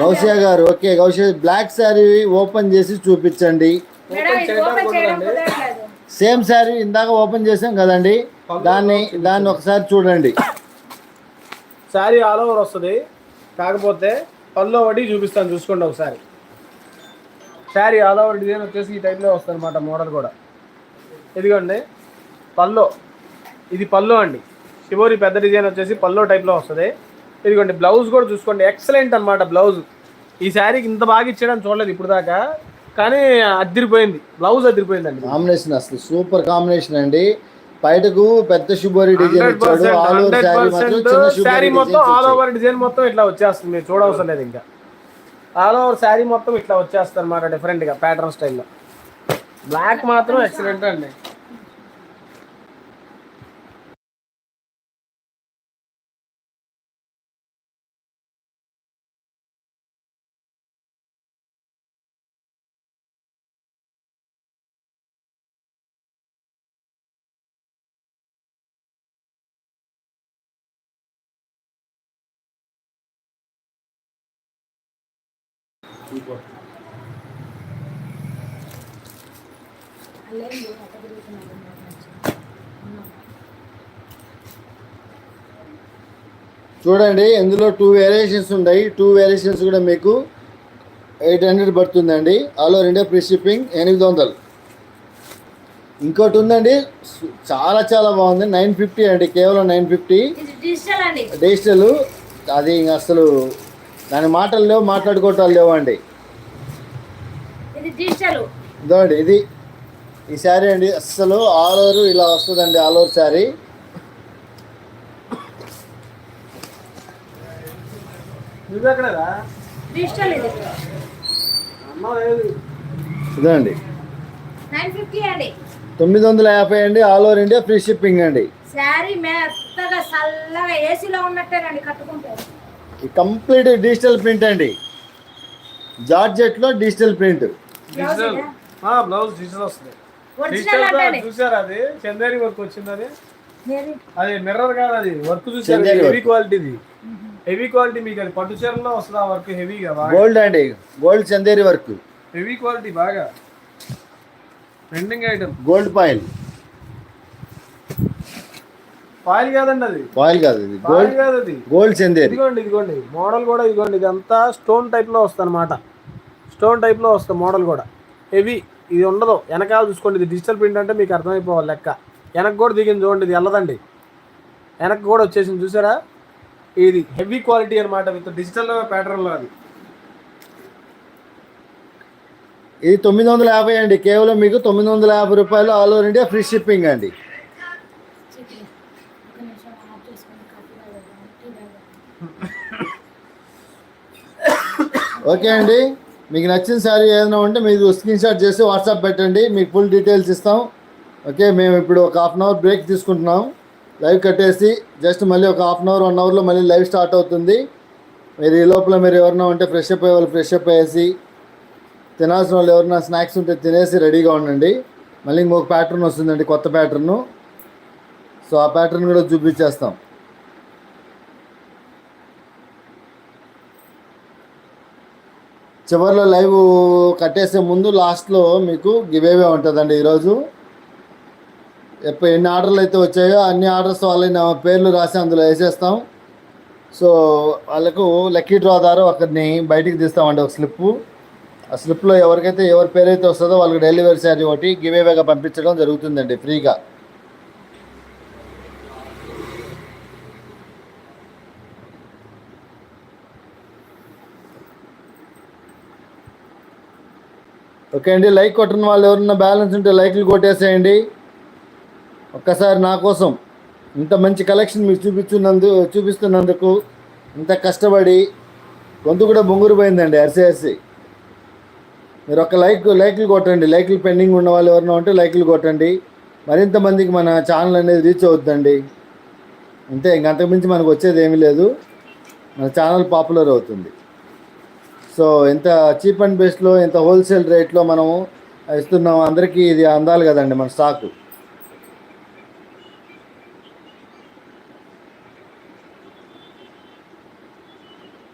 గౌసియా గారు okay Gousia black sari open చేసి చూపించండి. సేమ్ శారీ ఇందాక ఓపెన్ చేసాం కదండి. దాన్ని దాన్ని ఒకసారి చూడండి. శారీ ఆల్ ఓవర్ వస్తుంది. కాకపోతే పళ్ళు ఒకటి చూపిస్తాను చూసుకోండి ఒకసారి. శారీ ఆల్ ఓవర్ డిజైన్ వచ్చేసి ఈ టైప్లో వస్తుంది అనమాట మోడల్ కూడా. ఇదిగోండి పల్లో ఇది పల్లో అండి. శివోరి పెద్ద డిజైన్ వచ్చేసి పల్లో టైప్లో వస్తుంది. ఇదిగోండి బ్లౌజ్ కూడా చూసుకోండి. ఎక్సలెంట్ అనమాట బ్లౌజ్ ఈ శారీకి ఇంత బాగా ఇచ్చేయడం చూడలేదు ఇప్పుడు దాకా కానీ అదిరిపోయింది బ్లౌజ్ అదిరిపోయిందండి కాంబినేషన్ అసలు సూపర్ కాంబినేషన్ అండి. బయటకు పెద్ద శుభోరి డిజైన్ ఇచ్చాడు. ఆల్ ఓవర్ శారీ మాత్రం చిన్న శారీ మొత్తం ఆల్ ఓవర్ డిజైన్ మొత్తం ఇట్లా వచ్చేస్తుంది. మీరు చూడవసరం లేదు ఇంకా. ఆల్ ఓవర్ శారీ మొత్తం ఇట్లా వచ్చేస్తుంది అనమాట డిఫరెంట్గా ప్యాటర్న్ స్టైల్లో బ్లాక్ మాత్రం ఎక్సలెంట్ అండి. చూడండి ఇందులో టూ వేరియేషన్స్ ఉన్నాయి. టూ వేరియేషన్స్ కూడా మీకు ఎయిట్ హండ్రెడ్ పడుతుందండి. All over India free shipping ఎనిమిది వందలు. ఇంకోటి ఉందండి చాలా చాలా బాగుంది. నైన్ ఫిఫ్టీ అండి కేవలం నైన్ ఫిఫ్టీ డిజిటల్ అది ఇంక అసలు దాని మాటలు లేవు మాట్లాడుకోవటాలు లేవు అండి ఇది డిజిటల్ ఇదండి ఇది ఈ శారీ అండి. అస్సలు ఆల్ ఓవర్ ఇలా వస్తుందండి ఆల్ ఓవర్ శారీ. నువ్వు ఎక్కడదా డిజిటల్ ఇది. అమ్మ లేదు ఇదండి తొమ్మిది వందల యాభై అండి all over India free shipping అండి. శారీ మెత్తగా చల్లగా ఏసీలో ఉన్నట్టేనండి కట్టుకుంటే. ఈ కంప్లీట్ డిజిటల్ ప్రింట్ అండి. జార్జెట్లో digital print. Blouse digital? Blouse digital వస్తుంది. డిజిటల్ చూసారా అది? చందేరి వర్క్ వచ్చింది అది? అది మిర్రర్ కాదు అది. వర్క్. చూసారు హెవీ. క్వాలిటీది హెవీ క్వాలిటీ మీకు అది పట్టు చీరలో వస్తుంది ఆ వర్క్? హెవీగా బాగా. గోల్డ్ అండి. Gold Chanderi work. Heavy quality బాగా. Trending item gold foil foil కాదండి అది. పాయిల్ కాదు ఇది. గోల్డ్ కాదు అది. గోల్డ్ చందేరి ఇదిగోండి ఇదిగోండి. మోడల్ కూడా ఇదిగోండి. ఇదంతా స్టోన్ టైప్లో వస్తుంది అనమాట స్టోన్ టైప్లో వస్తుంది మోడల్ కూడా. హెవీ ఇది ఉండదు. వెనకాల చూసుకోండి. ఇది డిజిటల్ ప్రింట్ అంటే మీకు అర్థమైపోవాలి లెక్క. వెనక్కి కూడా దిగింది చూడండి. ఇది వెళ్ళదండి వెనక్కి కూడా వచ్చేసింది. చూసారా? ఇది హెవీ క్వాలిటీ అనమాట విత్ డిజిటల్ ప్యాటర్న్లో అది. ఇది తొమ్మిది వందల యాభై అండి. కేవలం మీకు తొమ్మిది వందల యాభై రూపాయలు all over India free shipping అండి. ఓకే అండి. మీకు నచ్చిన శారీ ఏదైనా ఉంటే మీరు స్క్రీన్ షాట్ చేసి వాట్సాప్ పెట్టండి. మీకు ఫుల్ డీటెయిల్స్ ఇస్తాం. ఓకే మేము ఇప్పుడు ఒక హాఫ్ అన్ అవర్ బ్రేక్ తీసుకుంటున్నాం. లైవ్ కట్టేసి జస్ట్ మళ్ళీ ఒక హాఫ్ అన్ అవర్ వన్ అవర్లో మళ్ళీ లైవ్ స్టార్ట్ అవుతుంది. మీరు ఈ లోపల మీరు ఎవరైనా ఉంటే ఫ్రెష్ అప్ అయ్యే వాళ్ళు ఫ్రెష్ అప్ అయ్యేసి తినాల్సిన వాళ్ళు ఎవరైనా స్నాక్స్ ఉంటే తినేసి రెడీగా ఉండండి. మళ్ళీ ఇంకొక ప్యాటర్న్ వస్తుందండి కొత్త ప్యాటర్ను. సో ఆ ప్యాటర్న్ కూడా చూపించేస్తాం. చివరిలో లైవ్ కట్టేసే ముందు లాస్ట్లో మీకు గివేవే ఉంటుందండి ఈరోజు. ఎప్పుడు ఎన్ని ఆర్డర్లు అయితే వచ్చాయో అన్ని ఆర్డర్స్ వాళ్ళని పేర్లు రాసి అందులో వేసేస్తాం. సో వాళ్ళకు లక్కీ డ్రా ద్వారా ఒకరిని బయటికి తీస్తామండి ఒక స్లిప్పు. ఆ స్లిప్లో ఎవరికైతే ఎవరి పేరైతే వస్తుందో వాళ్ళకి డెలివరీ ఛార్జ్ ఒకటి గివేవేగా పంపించడం జరుగుతుందండి ఫ్రీగా. ఓకే అండి లైక్ కొట్టిన వాళ్ళు ఎవరన్నా బ్యాలెన్స్ ఉంటే లైక్లు కొట్టేసేయండి. ఒక్కసారి నా కోసం ఇంత మంచి కలెక్షన్ మీకు చూపించినందు చూపిస్తున్నందుకు ఇంత కష్టపడి గొంతు కూడా బొంగురు పోయిందండి అరిసి అరిసి. మీరు ఒక లైక్ లైక్లు కొట్టండి లైక్లు పెండింగ్ ఉన్న వాళ్ళు ఎవరైనా ఉంటే లైక్లు కొట్టండి. మరింత మందికి మన ఛానల్ అనేది రీచ్ అవుతుందండి అంతే ఇంక అంతకుమించి మనకు వచ్చేది ఏమీ లేదు. మన ఛానల్ పాపులర్ అవుతుంది. సో ఎంత చీప్ అండ్ బెస్ట్లో ఎంత హోల్సేల్ రేట్లో మనము ఇస్తున్నాం అందరికీ ఇది అందాలి కదండి మన స్టాకు.